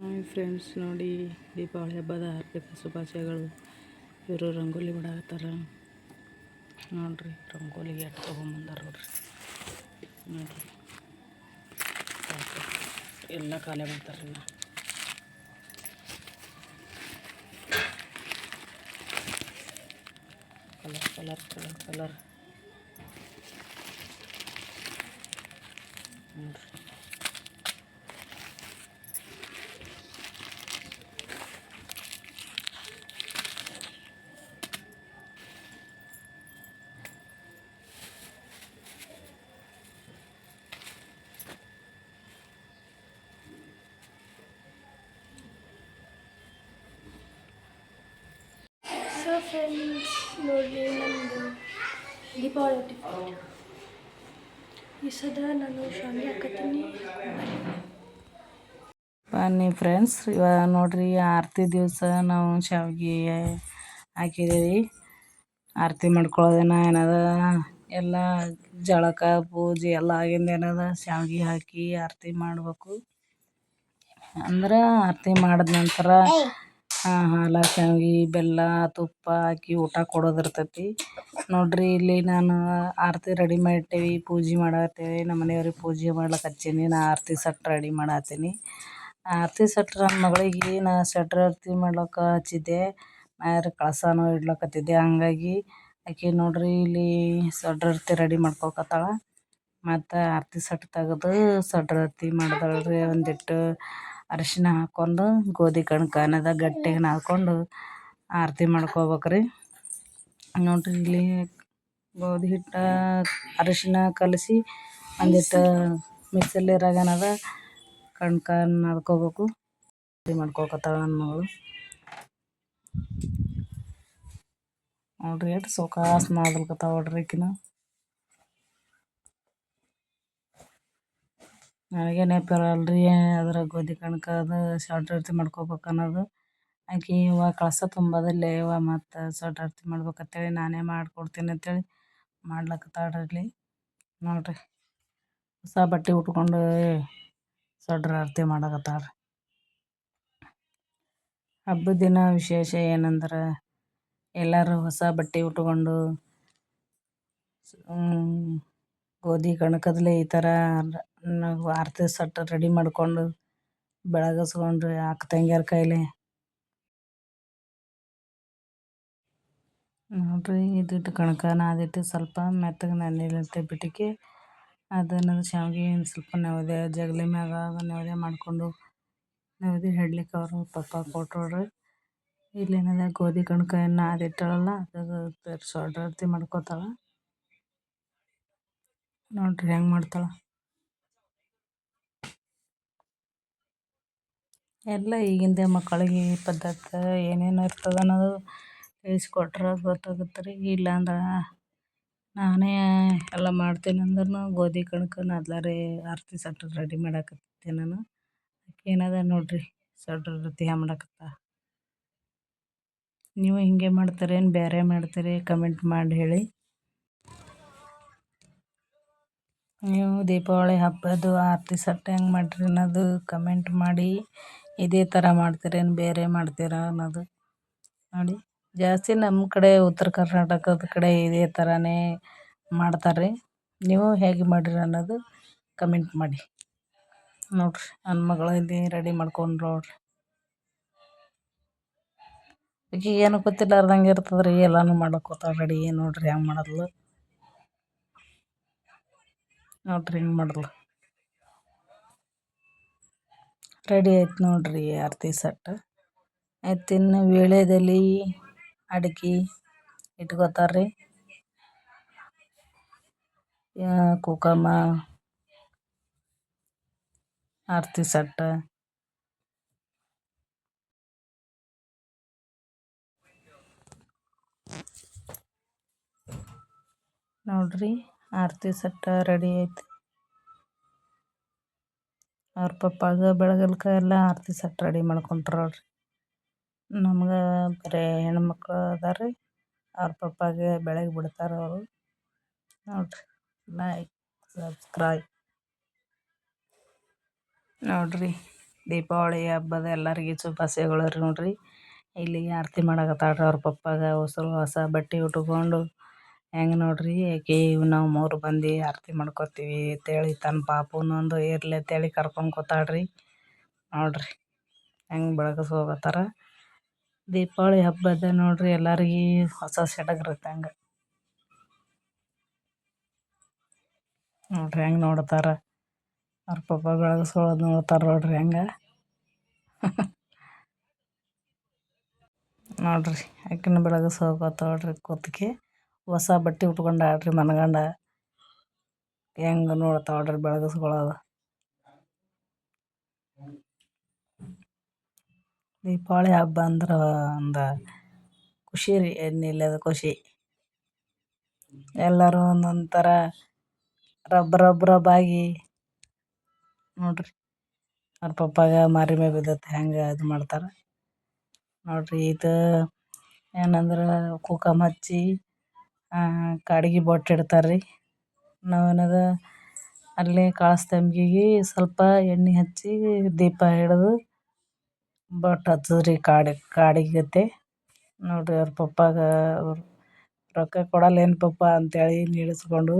Hi friends, ನೋಡಿ ದೀಪಾವಳಿ ಹಬ್ಬದ ಹಾರ್ದಿಕ ಶುಭಾಶಯಗಳು. ಇವರು ರಂಗೋಲಿ ಬಿಡಾಕತ್ತಾರ. ನೋಡ್ರಿ ರಂಗೋಲಿಗೆ ಎಷ್ಟು ತೊಗೊಂಬಂದಾರ ನೋಡ್ರಿ. ನೋಡ್ರಿ. ಎಲ್ಲ ಖಾಲಿ ಮಾಡ್ತಾರೆ ಕಲರ್ ಕಲರ್ ಕಲರ್ ಕಲರ್ ನೋಡ್ರಿ. ಫ್ರೆಂಡ್ಸ್ ನೋಡಿರಿ ನಮ್ಮದು ದೀಪಾವಳಿ ಈ ಸದ ನಾನು ಶಾಂತಿ ಹಾಕತ್ತೀನಿ. ಬನ್ನಿ ಫ್ರೆಂಡ್ಸ್ ಇವಾಗ ನೋಡ್ರಿ ಆರತಿ ದಿವಸ ನಾವು ಶಾವಿಗೆ ಹಾಕಿದ್ದೀವಿ ಆರತಿ ಮಾಡ್ಕೊಳ್ಳೋದೇನ ಏನದ, ಎಲ್ಲ ಜಳಕ, ಪೂಜೆ ಎಲ್ಲ ಆಗಿಂದ ಏನದ, ಶಾವಿಗೆ ಹಾಕಿ ಆರತಿ ಮಾಡಬೇಕು. ಅಂದ್ರೆ ಆರತಿ ಮಾಡಿದ ನಂತರ ಹಾಲು, ಶಾವ್ಗೆ, ಬೆಲ್ಲ, ತುಪ್ಪ ಹಾಕಿ ಊಟ ಕೊಡೋದಿರ್ತೈತಿ ನೋಡ್ರಿ, ಇಲ್ಲಿ ನಾನು ಆರತಿ ರೆಡಿ ಮಾಡಿಟ್ಟೇವಿ ಪೂಜೆ ಮಾಡತ್ತೇವೆ. ನಮ್ಮ ಮನೆಯವ್ರಿಗೆ ಪೂಜೆ ಮಾಡ್ಲಿಕ್ಕೆ ಹಚ್ಚೀನಿ. ನಾ ಆರತಿ ಸೆಟ್ ರೆಡಿ ಮಾಡತ್ತೀನಿ. ಆರತಿ ಸೆಟ್ ನನ್ನ ಮಗಳಿಗೆ ನಾ ಸೆಟ್ರ್ ಆರತಿ ಮಾಡ್ಲಿಕ್ಕೆ ಹಚ್ಚಿದ್ದೆ. ಮ್ಯಾಲೆ ಕಳಸನೂ ಇಡ್ಲಕತ್ತಿದ್ದೆ ಹಂಗಾಗಿ ಆಕೆ ನೋಡ್ರಿ, ಇಲ್ಲಿ ಸಡ್ರರ್ತಿ ರೆಡಿ ಮಾಡ್ಕೊಕತ್ತಾಳ. ಮತ್ತು ಆರತಿ ಸೆಟ್ ತೆಗೆದು ಆರತಿ ಮಾಡ್ದಳ್ರಿ ಒಂದಿಟ್ಟು ಅರಿಶಿನ ಹಾಕ್ಕೊಂಡು ಗೋಧಿ ಕಣ್ಕ ಅನ್ನದ ಗಟ್ಟಿಗೆ ನಾದ್ಕೊಂಡು ಆರತಿ ಮಾಡ್ಕೋಬೇಕ್ರಿ. ನೋಡ್ರಿ, ಇಲ್ಲಿ ಗೋಧಿ ಹಿಟ್ಟು, ಅರಿಶಿನ ಕಲಸಿ ಒಂದಿಟ್ಟು ಮಿಕ್ಸಲ್ಲಿ ರಗನದ ಕಣ್ಕ ನಾದ್ಕೋಬೇಕು ಮಾಡ್ಕೊಕತ್ತಾಳ ನನ್ನ ಮಗಳು. ನೋಡ್ರಿ, ಎಷ್ಟು ಸೊಕಾಸ್ ನಾದಲ್ಕತ್ತಾವ ನೋಡ್ರಿ ಈಕಿನ. ನನಗೆ ನೆನಪಿರಲ್ರಿ ಅದ್ರ ಗೋಧಿ ಕಣ್ಕ ಅದು ಶರ್ಡ್ರ ಅರ್ತಿ ಮಾಡ್ಕೊಬೇಕು ಅನ್ನೋದು. ಆಕೆ ಇವ ಕಳಸ ತುಂಬೋದಿಲ್ಲ, ಇವ ಮತ್ತು ಅಂತ ಹೇಳಿ ನಾನೇ ಮಾಡ್ಕೊಡ್ತೀನಿ ಅಂತೇಳಿ ಮಾಡ್ಲಕತ್ತಾಳ್ರಿ. ಇಲ್ಲಿ ನೋಡ್ರಿ, ಹೊಸ ಬಟ್ಟೆ ಉಟ್ಕೊಂಡು ಸಡ್ರ ಆರತಿ ಮಾಡಕತ್ತಾಳ್ರಿ. ಹಬ್ಬದ ದಿನ ವಿಶೇಷ ಏನಂದ್ರೆ, ಎಲ್ಲರೂ ಹೊಸ ಬಟ್ಟೆ ಉಟ್ಕೊಂಡು ಗೋಧಿ ಕಣಕದಲ್ಲಿ ಈ ಥರ ಆರತಿ ಸಟ್ ರೆಡಿ ಮಾಡಿಕೊಂಡು ಬೆಳಗಿಸ್ಕೊಂಡು ಅಕ್ಕ ತಂಗಿಯರ ಕೈಲಿ. ನೋಡ್ರಿ, ಇದಿಟ್ಟು ಕಣಕ ನಾದಿಟ್ಟು ಸ್ವಲ್ಪ ಮೆತ್ತಗೆ ನೆನೆಲಿಕ್ಕೆ ಬಿಟ್ಟಿಗೆ ಅದನ್ನು ಶಾವಿಗೆ ಸ್ವಲ್ಪ ನೆವದೆ ಜಗಲಿ ಮ್ಯಾಗ ನೆವದೆ ಮಾಡಿಕೊಂಡು ನೆವದೆ ಹೇಳಲಿಕ್ಕೆ ಅವರು ಪಪ್ಪ ಕೊಟ್ಟೋಡ್ರಿ ಇಲ್ಲೇನದ ಗೋಧಿ ಕಣಕ ನಾದಿಟ್ಟಳಲ್ಲ ಅದು ಸೊಡ್ರತಿ ಮಾಡ್ಕೋತಾಳ. ನೋಡ್ರಿ ಹೆಂಗೆ ಮಾಡ್ತಾಳೆ. ಎಲ್ಲ ಈಗಿಂದ ಮಕ್ಕಳಿಗೆ ಈ ಪದ್ಧತಿ ಏನೇನು ಇರ್ತದೆ ಅನ್ನೋದು ತಿಳಿಸ್ಕೊಟ್ರೆ ಗೊತ್ತಾಗುತ್ತೆ ರೀ. ಇಲ್ಲಾಂದ್ರೆ ನಾನೇ ಎಲ್ಲ ಮಾಡ್ತೀನಿ ಅಂದ್ರೂ ಗೋಧಿ ಕಣಕನ ನಾದ್ಲಾರೆ, ಆರತಿ ಸಟ್ರ್ ರೆಡಿ ಮಾಡಾಕತ್ತೆ ನಾನು. ಏನದ ನೋಡ್ರಿ ಸಡ್ರ ರೊಟ್ಟಿ ಮಾಡಾಕತ್ತ. ನೀವು ಹಿಂಗೆ ಮಾಡ್ತಾರೇನು ಬೇರೆ ಮಾಡ್ತೀರಿ? ಕಮೆಂಟ್ ಮಾಡಿ ಹೇಳಿ. ನೀವು ದೀಪಾವಳಿ ಹಬ್ಬದ್ದು ಆರತಿ ಸೆಟ್ ಹೆಂಗೆ ಮಾಡಿರಿ ಅನ್ನೋದು ಕಮೆಂಟ್ ಮಾಡಿ. ಇದೇ ಥರ ಮಾಡ್ತೀರೇನು ಬೇರೆ ಮಾಡ್ತೀರಾ ಅನ್ನೋದು ನೋಡಿ. ಜಾಸ್ತಿ ನಮ್ಮ ಕಡೆ ಉತ್ತರ ಕರ್ನಾಟಕದ ಕಡೆ ಇದೇ ಥರನೇ ಮಾಡ್ತಾರೆ ನೀವು ಹೇಗೆ ಮಾಡಿರಿ ಅನ್ನೋದು ಕಮೆಂಟ್ ಮಾಡಿ. ನೋಡ್ರಿ ನನ್ನ ಮಗಳು ಇಲ್ಲಿ ರೆಡಿ ಮಾಡ್ಕೊಂಡು ನೋಡ್ರಿ. ಏನು ಗೊತ್ತಿಲ್ಲಾರ್ದಂಗೆ ಇರ್ತದ್ರಿ, ಎಲ್ಲನೂ ಮಾಡಕ್ಕೆ ರೆಡಿ ನೋಡ್ರಿ ಹೆಂಗೆ ಮಾಡೋದ್ಲು? ನೋಡ್ರಿ, ಹಿಂಗೆ ಮಾಡಲ್ಲ ರೆಡಿ ಆಯ್ತು ನೋಡ್ರಿ ಆರತಿ ಸಟ್ ಆಯ್ತು, ಇನ್ನು ವೀಳ್ಯದೆಲೆ ಅಡಿಕೆ ಇಟ್ಕೋತಾರೆ ರೀ ಕುಕಮ, ಆರತಿ ಸಟ್ಟ ನೋಡ್ರಿ. ಆರತಿ ಸೆಟ್ ರೆಡಿ ಐತಿ. ಅವ್ರ ಪಪ್ಪಾಗ ಬೆಳಗಲ್ಕ ಎಲ್ಲ ಆರತಿ ಸೆಟ್ ರೆಡಿ ಮಾಡ್ಕೊಂತಾರ ನೋಡ್ರಿ ನಮ್ಗೆ ಬರೀ ಹೆಣ್ಮಕ್ಳು ಅದಾರ ರೀ. ಅವ್ರ ಪಪ್ಪಾಗೆ ಬೆಳಗ್ಗೆ ಬಿಡ್ತಾರ ಅವರು. ನೋಡ್ರಿ ಲೈಕ್ ಸಬ್ಸ್ಕ್ರೈಬ್ ನೋಡ್ರಿ, ದೀಪಾವಳಿ ಹಬ್ಬದ ಎಲ್ಲರಿಗೆ ಶುಭಾಶಯಗಳು ರೀ ನೋಡ್ರಿ. ಇಲ್ಲಿ ಆರತಿ ಮಾಡಕತ್ತಾಳ್ರಿ ಅವ್ರ ಪಪ್ಪಾಗ ಹೊಸ ಹೊಸ ಬಟ್ಟೆ ಉಟ್ಕೊಂಡು. ಹೆಂಗೆ ನೋಡ್ರಿ ಆಕೆ ನಾವು ಮೂರು ಮಂದಿ ಆರತಿ ಮಾಡ್ಕೊತೀವಿ ಅಂತೇಳಿ ತನ್ನ ಪಾಪುನೊಂದು ಇರಲಿ ಅಂತೇಳಿ ಕರ್ಕೊಂಡು ರೀ ನೋಡಿರಿ ಹೆಂಗೆ ಬೆಳಗಸ್ ಹೋಗತ್ತಾರ. ದೀಪಾವಳಿ ಹಬ್ಬದ ನೋಡಿರಿ ಎಲ್ಲರಿಗೆ ಹೊಸ ಸೆಡಗಿರುತ್ತೆ ಹಂಗೆ ನೋಡ್ರಿ ಹೆಂಗೆ ನೋಡ್ತಾರ. ಅವ್ರ ಪಾಪ ಬೆಳಗಿಸ್ಕೊಳ್ಳೋದು ನೋಡ್ತಾರ ನೋಡ್ರಿ ಹೆಂಗೆ. ನೋಡ್ರಿ ಆಕಿನ ಬೆಳಗಿಸ್ ನೋಡ್ರಿ ಕೂತ್ಕೆ. ಹೊಸ ಬಟ್ಟೆ ಉಟ್ಕೊಂಡು ಆಡ್ರಿ ಮನ್ಗಂಡ ಹೆಂಗೆ ನೋಡ್ತಾಳ್ರಿ ಬೆಳಗಿಸ್ಕೊಳ್ಳೋದು ದೀಪಾವಳಿ ಹಬ್ಬ ಅಂದ್ರೆ ಒಂದು ಖುಷಿ ರೀ ಎನ್ನಿಲ್ಲದ ಖುಷಿ. ಎಲ್ಲರೂ ಒಂದೊಂಥರ ಥರ ರಬ್ ರಬ್ ರಬ್ ಆಗಿ ನೋಡ್ರಿ. ಅವ್ರ ಪಪ್ಪಾಗ ಮಾರಿ ಮೇ ಬಿದ್ದೈತೆ, ಹೆಂಗೆ ಇದು ಮಾಡ್ತಾರೆ. ನೋಡ್ರಿ ಇದು ಏನಂದ್ರೆ ಕುಕಮ್ ಹಚ್ಚಿ ಕಾಡಿಗೆ ಬೊಟ್ಟು ಇಡ್ತಾರೆ ರೀ ನಾವೇನದ, ಅಲ್ಲೇ ಕಾಳಸ್ತಂಬ್ಗಿಗೆ ಸ್ವಲ್ಪ ಎಣ್ಣೆ ಹಚ್ಚಿ ದೀಪ ಹಿಡಿದು ಬೊಟ್ಟು ಹಚ್ಚೋದು ರೀ ಕಾಡಿಗೆ ಕಾಡಿಗತೆ ನೋಡಿರಿ ಅವ್ರ ಪಪ್ಪಾಗ ಅವರು ರೊಕ್ಕ ಕೊಡಲ್ಲೇನು ಪಪ್ಪ ಅಂತೇಳಿ ನೀಡಿಸ್ಕೊಂಡು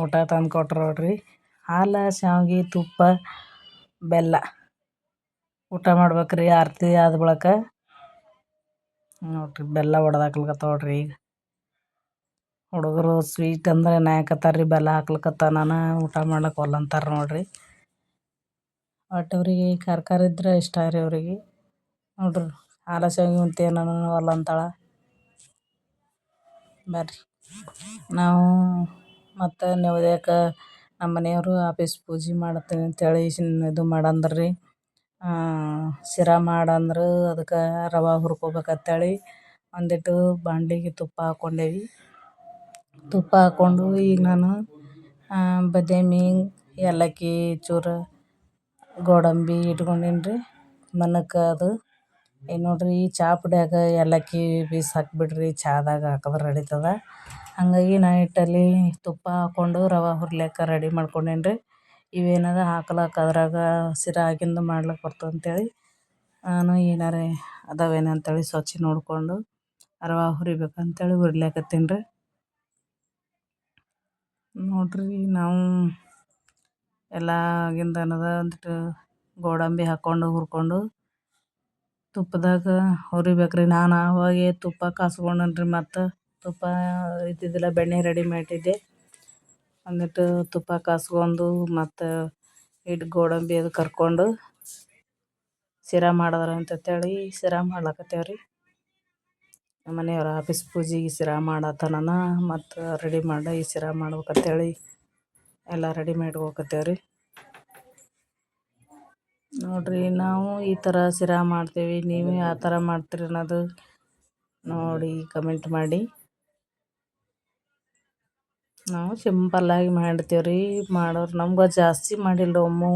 ಊಟ ತಂದು ಕೊಟ್ರು ನೋಡ್ರಿ. ಹಾಲು, ಶಾವ್ಗೆ, ತುಪ್ಪ, ಬೆಲ್ಲ. ಊಟ ಮಾಡ್ಬೇಕ್ರಿ, ಆರತಿ ಆದ ಬಳಿಕ. ನೋಡ್ರಿ ಬೆಲ್ಲ ಒಡೆದಾಕ್ಲಿಕತ್ತಾವ ನೋಡ್ರಿ ಈಗ. ಹುಡುಗರು ಸ್ವೀಟ್ ಅಂದ್ರೆ ನಾಯಕತ್ತಾರ ರೀ, ಬೆಲ್ಲ ಹಾಕ್ಲಿಕತ್ತ ನಾನು ಊಟ ಮಾಡ್ಲಿಕ್ಕೆ ಒಲ್ಲಂತಾರೆ ನೋಡ್ರಿ. ಒಟ್ಟು ಅವ್ರಿಗೆ ಖಾರ ಇದ್ರೆ ಇಷ್ಟ ರೀ ಅವ್ರಿಗೆ. ನೋಡ್ರಿ, ಆಲಸ್ಯವಾಗಿ ಶಾವ್ಗೆ ನಾನು ಒಲ್ಲ ಅಂತಾಳೆ ಬರ್ರಿ. ನಾವು ಮತ್ತು ನೈವೇದ್ಯಕ್ಕೆ ನಮ್ಮ ಮನೆಯವರು ಆಫೀಸ್ ಪೂಜೆ ಮಾಡತ್ತೀನಿ ಅಂತೇಳಿ ಇದು ಮಾಡಂದ್ರೆ. ರೀ ಶಿರಾ ಮಾಡಂದ್ರೆ ಅದಕ್ಕೆ ರವೆ ಹುರ್ಕೊಬೇಕಂತೇಳಿ ಒಂದಿಟ್ಟು ಬಾಂಡ್ಲಿಗೆ ತುಪ್ಪ ಹಾಕ್ಕೊಂಡೇವಿ ತುಪ್ಪ ಹಾಕ್ಕೊಂಡು ಈಗ ನಾನು ಬಾದಾಮಿ, ಏಲಕ್ಕಿ, ಚೂರು ಗೋಡಂಬಿ ಇಟ್ಕೊಂಡೀನಿ ರೀ ಮನಕ್ಕೆ ಅದು. ಈಗ ನೋಡ್ರಿ, ಈ ಚಹಾ ಪುಡ್ಯಾಗ ಏಲಕ್ಕಿ ಬೀಸ್ ಹಾಕ್ಬಿಡ್ರಿ ಚಹಾದಾಗ ಹಾಕಿದ್ರೆ ನಡೀತದೆ. ಹಾಗಾಗಿ ನೈಟಲ್ಲಿ ತುಪ್ಪ ಹಾಕ್ಕೊಂಡು ರವೆ ಹುರ್ಲಿಕ್ಕೆ ರೆಡಿ ಮಾಡ್ಕೊಂಡೀನಿ ರೀ ಇವೇನದ ಹಾಕ್ಲಕ್ಕ ಅದ್ರಾಗ ಸಿರ ಆಗಿಂದು ಮಾಡ್ಲಿಕ್ಕೆ ಬರ್ತದೆ ಅಂತೇಳಿ, ನಾನು ಏನಾರೇ ಅದಾವೇನು ಅಂತೇಳಿ ಸ್ವಚ್ಛ ನೋಡಿಕೊಂಡು ರವೆ ಹುರಿಬೇಕಂತೇಳಿ ಹುರ್ಲಿಕತ್ತೀನಿ ರೀ ನೋಡ್ರಿ ನಾವು ಎಲ್ಲ ಆಗಿಂದು ಏನದ ಒಂದಿಟ್ಟು ಗೋಡಂಬಿ ಹಾಕ್ಕೊಂಡು ಹುರ್ಕೊಂಡು ತುಪ್ಪದಾಗ ಹುರಿಬೇಕ್ರಿ. ನಾನು ಆವಾಗೇ ತುಪ್ಪ ಕಾಸ್ಕೊಂಡನ್ರಿ ಮತ್ತು ತುಪ್ಪ ಇದ್ದಿದ್ದಿಲ್ಲ, ಬೆಣ್ಣೆ ರೆಡಿ ಮಾಡಿಟ್ಟಿದ್ದೆ ಒಂದಿಟ್ಟು ತುಪ್ಪ ಕಾಸ್ಕೊಂಡು ಮತ್ತು ಇಟ್ಟು ಗೋಡಂಬಿ ಅದು ಕರ್ಕೊಂಡು ಶಿರಾ ಮಾಡಿದ್ರೆ ಅಂತಂತೇಳಿ ಶಿರಾ ಮಾಡ್ಲಕತ್ತೇವೆ ರೀ ನಮ್ಮ ಮನೆಯವ್ರು ಆಫೀಸ್ ಪೂಜೆಗೆ ಸಿರಾ ಮಾಡತನನ ಮತ್ತು ರೆಡಿ ಮಾಡಿ, ಈ ಸಿರಾ ಮಾಡ್ಬೇಕಂತೇಳಿ ಎಲ್ಲ ರೆಡಿ ಮಾಡ್ಕೋಕತ್ತೇವೆ ರೀ ನೋಡ್ರಿ ನಾವು ಈ ಥರ ಸಿರಾ ಮಾಡ್ತೀವಿ, ನೀವು ಆ ಥರ ಮಾಡ್ತೀರಿ ಅನ್ನೋದು ನೋಡಿ ಕಮೆಂಟ್ ಮಾಡಿ. ನಾವು ಸಿಂಪಲ್ಲಾಗಿ ಮಾಡ್ತೇವೆ ರೀ ಮಾಡೋರು ನಮ್ಗೆ ಜಾಸ್ತಿ ಮಾಡಿಲ್ಲ ಒಮ್ಮೆ.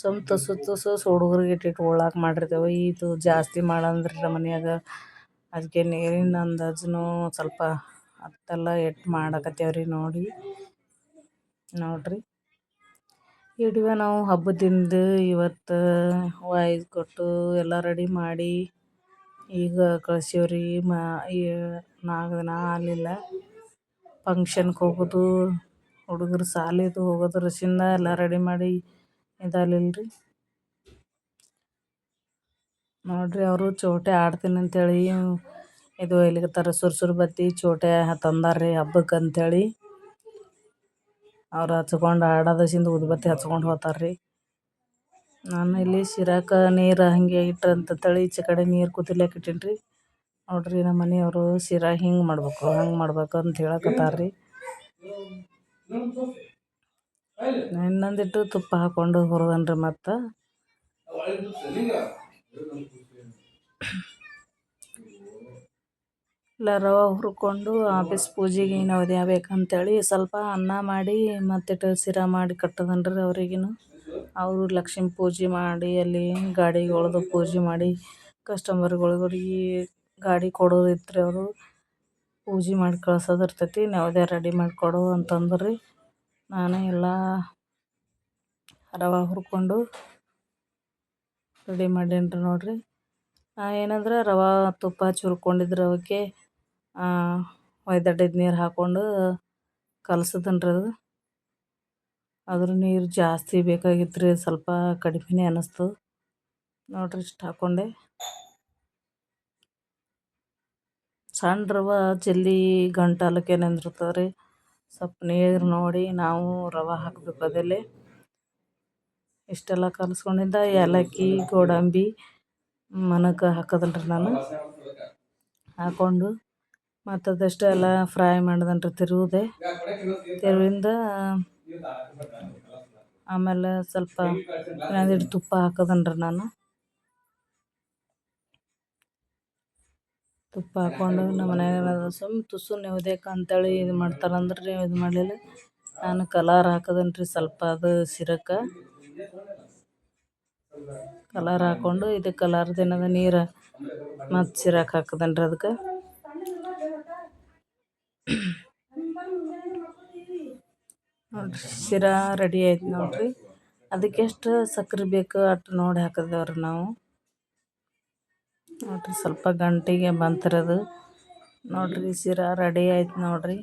ಸ್ವಂತ ತುಸು ತುಸು ಹುಡುಗ್ರಿಗೆ ಇಟ್ಟಿಟ್ಟು ಮಾಡಿರ್ತೇವೆ, ಇದು ಜಾಸ್ತಿ ಮಾಡಂದ್ರೆ ನಮ್ಮ ಮನ್ಯಾಗ. ಅದಕ್ಕೆ ನೀರಿನ ಅಂದಾಜು ಸ್ವಲ್ಪ ಹತ್ತಲ್ಲ ಎಟ್ಟು ಮಾಡಕತ್ತೇವೆ ರೀ ನೋಡಿ. ನೋಡಿರಿ. ವಿಡಿಯೋ ನಾವು ಹಬ್ಬದಿಂದ ಇವತ್ತು ವಾಯ್ಸ್ ಕೊಟ್ಟು ಎಲ್ಲ ರೆಡಿ ಮಾಡಿ ಈಗ ಕಳ್ಸೀವ್ರಿ. ಮಾ ನಾಲ್ಕು ದಿನ ಆಗಲಿಲ್ಲ. ಫಂಕ್ಷನ್ಗೆ ಹೋಗೋದು, ಹುಡುಗರು ಶಾಲೆದು ಹೋಗೋದ್ರಸಿಂದ ಎಲ್ಲ ರೆಡಿ ಮಾಡಿ ಇದಾಗಲಿಲ್ಲ ರೀ ನೋಡಿರಿ ಅವರು ಚೋಟೆ ಆಡ್ತೀನಿ ಅಂತೇಳಿ, ಇದು ಎಲ್ಲಿಗತ್ತಾರ ಸುರ್ಸುರು ಬತ್ತಿ ಚೋಟೆ ತಂದಾರ್ರಿ ಹಬ್ಬಕ್ಕೆ ಅಂತೇಳಿ. ಅವ್ರು ಹಚ್ಕೊಂಡು ಆಡೋದಸಿಂದ ಉದ್ಬತ್ತಿ ಹಚ್ಕೊಂಡು ಹೋತಾರ್ರಿ. ನಾನು ಇಲ್ಲಿ ಸಿರಾಕ ನೀರು ಹಾಗೆ ಇಟ್ರೆ ತಳಿ ಈಚೆ ಕಡೆ ನೀರು ಕುದಿಲಿಕ್ಕೆ ಇಟ್ಟೀನಿ ನೋಡ್ರಿ ನಮ್ಮ ಮನೆಯವರು ಶಿರಾ ಹಿಂಗೆ ಮಾಡ್ಬೇಕು, ಹಂಗೆ ಮಾಡ್ಬೇಕು ಅಂತ ಹೇಳಕತ್ತಾರ್ರಿ. ಇನ್ನೊಂದಿಟ್ಟು ತುಪ್ಪ ಹಾಕ್ಕೊಂಡು ಹೊರದನ್ರಿ ಮತ್ತು. ಎಲ್ಲ ರವೆ ಹುರ್ಕೊಂಡು ಆಫೀಸ್ ಪೂಜೆಗೆ ನೈವೇದ್ಯ ಬೇಕಂತೇಳಿ ಸ್ವಲ್ಪ ಅನ್ನ ಮಾಡಿ ಮತ್ತಿಟ್ಟು ಶಿರಾ ಮಾಡಿ ಕಟ್ಟದನ್ರಿ ಅವ್ರಿಗೂ ಅವರು ಲಕ್ಷ್ಮೀ ಪೂಜೆ ಮಾಡಿ, ಅಲ್ಲಿ ಗಾಡಿಗಳ್ದು ಪೂಜೆ ಮಾಡಿ ಕಸ್ಟಮರ್ಗಳಿಗೆ ಗಾಡಿ ಕೊಡೋದು ಇತ್ತು ರೀ ಅವರು. ಪೂಜೆ ಮಾಡಿ ಕಳ್ಸೋದು ಇರ್ತೈತಿ ನೈವೇದ್ಯ ರೆಡಿ ಮಾಡಿಕೊಡು ಕೊಡು ರೀ ನಾನು ಎಲ್ಲ ರವೆ ಹುರ್ಕೊಂಡು ರೆಡಿ ಮಾಡೀನಿ ನೋಡಿರಿ. ಏನಂದ್ರೆ ರವೆ ತುಪ್ಪ ಚುರ್ಕೊಂಡಿದ್ರೆ ಅವಕ್ಕೆ ಒಯ್ದಡ್ಡಿದ ನೀರು ಹಾಕ್ಕೊಂಡು ಕಲ್ಸಿದನ್ರಿ ಅದು. ಅದ್ರ ನೀರು ಜಾಸ್ತಿ ಬೇಕಾಗಿತ್ತು ರೀ ಸ್ವಲ್ಪ ಕಡಿಮೆನೇ ಅನ್ನಿಸ್ತು ನೋಡಿರಿ ಇಷ್ಟು ಹಾಕ್ಕೊಂಡೆ ಸಣ್ಣ ರವೆ ಜಲ್ದಿ ಗಂಟಾಲಕ್ಕೆ ನೆಂದಿರ್ತದೆ ರೀ ಸ್ವಲ್ಪ ನೀರು ನೋಡಿ ನಾವು ರವೆ ಹಾಕಬೇಕು ಅದರಲ್ಲಿ. ಇಷ್ಟೆಲ್ಲ ಕಲಸ್ಕೊಂಡಿದ್ದ. ಏಲಕ್ಕಿ, ಗೋಡಂಬಿ ಮನಕ್ಕೆ ಹಾಕೋದಲ್ರಿ ನಾನು. ಹಾಕ್ಕೊಂಡು ಮತ್ತು ಅದಷ್ಟು ಎಲ್ಲ ಫ್ರೈ ಮಾಡ್ದನ್ರಿ ತಿರುವುದೇ. ತಿರುವಿಂದ ಆಮೇಲೆ ಸ್ವಲ್ಪ ಒಂದಿಟ್ಟು ತುಪ್ಪ ಹಾಕೋದನ್ರಿ ನಾನು. ತುಪ್ಪ ಹಾಕ್ಕೊಂಡು ನಮ್ಮ ಮನೆಯಾಗ ಸುಮ್ ತುಸು ನೆವ್ದೇಕೆ ಅಂತೇಳಿ ಇದು ಮಾಡ್ತಾರಂದ್ರೆ ರೀ ಇದು ಮಾಡಲಿಲ್ಲ. ನಾನು ಕಲರ್ ಹಾಕೋದನ್ರಿ ಸ್ವಲ್ಪ ಅದು ಸಿರಕ್ಕೆ ಕಲರ್ ಹಾಕ್ಕೊಂಡು ಇದು ಕಲರ್ ದಿನದ ನೀರು ಮತ್ತು ಸಿರಕ್ಕೆ ಹಾಕದನ್ರಿ ಅದಕ್ಕೆ ನೋಡಿರಿ, ಶಿರಾ ರೆಡಿ ಆಯ್ತು ನೋಡಿರಿ. ಅದಕ್ಕೆ ಎಷ್ಟು ಸಕ್ಕರೆ ಬೇಕು ಅಷ್ಟು ನೋಡಿ ಹಾಕಿದೇವ್ರಿ ನಾವು. ನೋಡಿರಿ, ಸ್ವಲ್ಪ ಗಂಟಿಗೆ ಬಂತಿರೋದು. ನೋಡಿರಿ, ಶಿರಾ ರೆಡಿ ಆಯ್ತು ನೋಡಿರಿ.